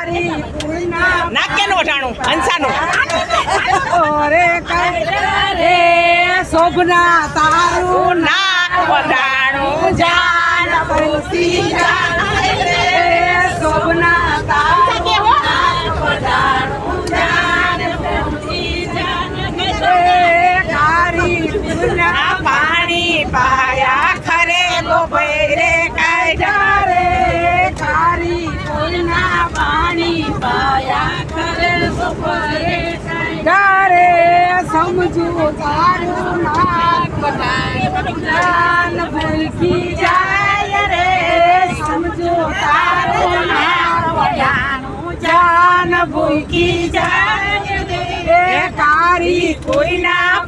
તારી પૂર્ણા નાકે હંસાનું શોભના તારું ના વટાણું જાન. સમજુ તારું નાક જાન ભૂલકી જાય રે સમજુ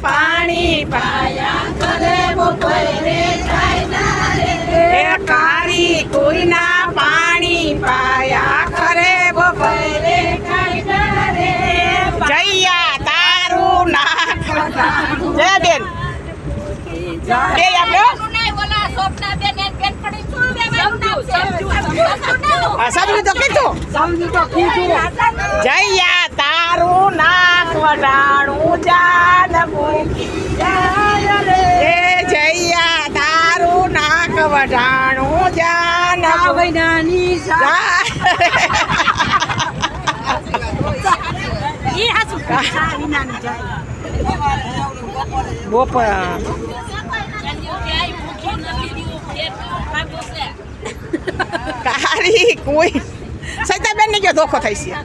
પાણી પાયા જય બેન. બે આપણો આ તો કીધું સમજુ તો. કીધું જૈયા તારું નાક વટાણું જાન એ જૈયા તારું નાક વટાણું જાન નાની સા બપોર કારી કોઈ. સૈતાબેન ને કયો ધોખો થઈ છે?